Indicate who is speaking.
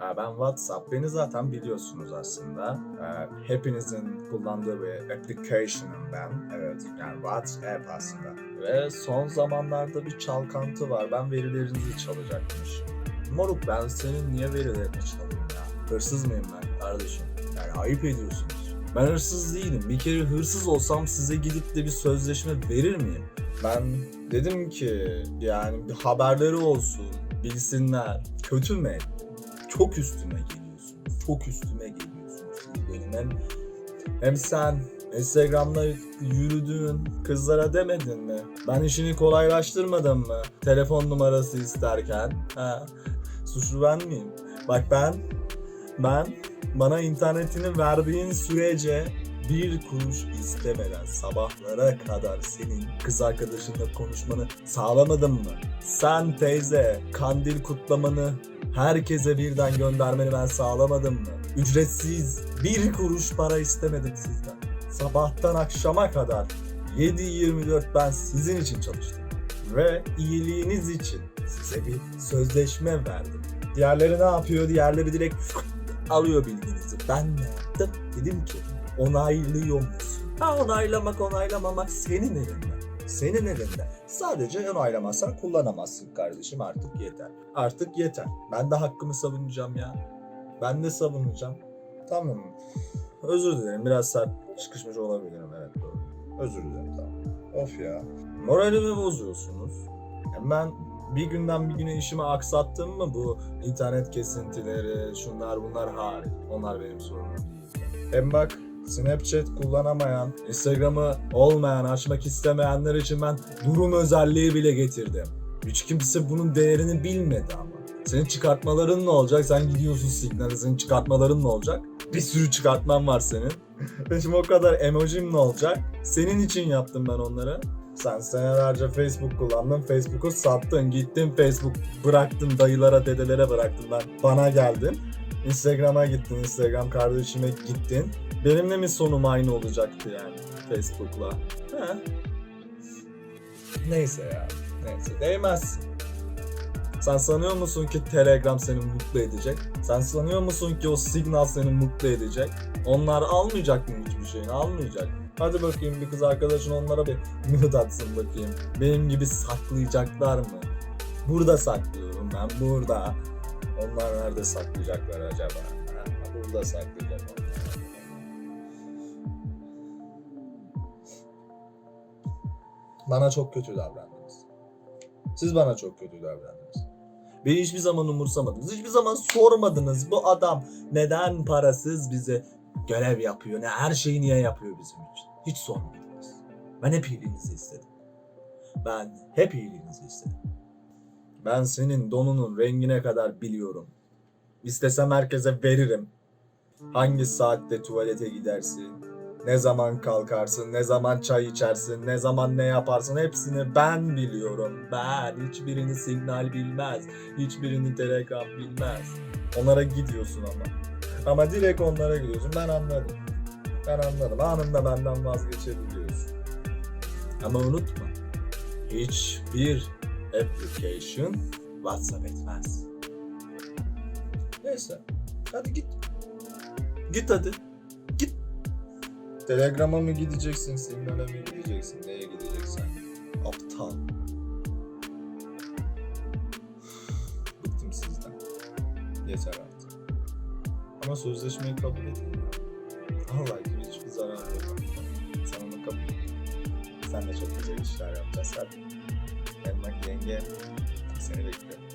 Speaker 1: Ben WhatsApp, beni zaten biliyorsunuz aslında. Ee, hepinizin kullandığı bir application'ım ben. Evet, yani WhatsApp aslında. Ve son zamanlarda bir çalkantı var. Ben verilerinizi çalacakmış. Moruk ben senin niye verilerini çalayım ya? Hırsız mıyım ben kardeşim? Yani ayıp ediyorsunuz. Ben hırsız değilim. Bir kere hırsız olsam size gidip de bir sözleşme verir miyim? Ben dedim ki yani bir haberleri olsun, bilsinler. Kötü mü ettim? Çok üstüme geliyorsunuz. Çok üstüme geliyorsunuz. Benim hem, hem sen Instagram'da yürüdüğün kızlara demedin mi? Ben işini kolaylaştırmadım mı? Telefon numarası isterken. Ha. Suçlu ben miyim? Bak ben, ben bana internetini verdiğin sürece bir kuruş istemeden sabahlara kadar senin kız arkadaşınla konuşmanı sağlamadım mı? Sen teyze kandil kutlamanı herkese birden göndermeni ben sağlamadım mı? Ücretsiz bir kuruş para istemedim sizden. Sabahtan akşama kadar 7-24 ben sizin için çalıştım. Ve iyiliğiniz için size bir sözleşme verdim. Diğerleri ne yapıyor? Diğerleri direkt alıyor bilginizi. Ben ne yaptım? Dedim ki onaylıyor musun? Ha onaylamak onaylamamak senin elinde. Senin elinde. Sadece onaylamazsan kullanamazsın kardeşim artık yeter. Artık yeter. Ben de hakkımı savunacağım ya. Ben de savunacağım. Tamam. Özür dilerim. Biraz sert çıkışmış olabilirim. Evet doğru. Özür dilerim tamam. Of ya. Moralimi bozuyorsunuz. Ya Ben bir günden bir güne işimi aksattım mı bu internet kesintileri, şunlar bunlar hariç. Onlar benim sorunum değil. Hem bak Snapchat kullanamayan, Instagram'ı olmayan, açmak istemeyenler için ben durum özelliği bile getirdim. Hiç kimse bunun değerini bilmedi ama. Senin çıkartmaların ne olacak? Sen gidiyorsun Signal'e, senin çıkartmaların ne olacak? Bir sürü çıkartman var senin. Şimdi o kadar emojim ne olacak? Senin için yaptım ben onları. Sen senelerce Facebook kullandın, Facebook'u sattın, gittin Facebook bıraktın, dayılara, dedelere bıraktın ben. Bana geldin. Instagram'a gittin, Instagram kardeşime gittin. Benimle mi sonum aynı olacaktı yani Facebook'la? He. Neyse ya, neyse değmez. Sen sanıyor musun ki Telegram seni mutlu edecek? Sen sanıyor musun ki o Signal seni mutlu edecek? Onlar almayacak mı hiçbir şeyini? Almayacak. Hadi bakayım bir kız arkadaşın onlara bir nude atsın bakayım. Benim gibi saklayacaklar mı? Burada saklıyorum ben burada. Onlar nerede saklayacaklar acaba? Burada saklayacak Bana çok kötü davrandınız. Siz bana çok kötü davrandınız. Beni hiçbir zaman umursamadınız. Hiçbir zaman sormadınız bu adam neden parasız bize görev yapıyor, ne her şeyi niye yapıyor bizim için. Hiç sormadınız. Ben hep iyiliğinizi istedim. Ben hep iyiliğinizi istedim. Ben senin donunun rengine kadar biliyorum. İstesem herkese veririm. Hangi saatte tuvalete gidersin, ne zaman kalkarsın, ne zaman çay içersin, ne zaman ne yaparsın hepsini ben biliyorum. Ben. Hiçbirini signal bilmez. Hiçbirini telegram bilmez. Onlara gidiyorsun ama. Ama direkt onlara gidiyorsun. Ben anladım. Ben anladım. Anında benden vazgeçebiliyorsun. Ama unutma. Hiçbir application WhatsApp etmez. Neyse. Hadi git. Git hadi. Telegram'a mı gideceksin, Signal'e mi gideceksin, neye gideceksin? Aptal. Bıktım sizden. Yeter artık. Ama sözleşmeyi kabul edin ya. Vallahi hiçbir zarar yok. Sen onu kabul et. Sen de çok güzel işler yapacağız hadi. Hem bak yenge seni bekliyorum.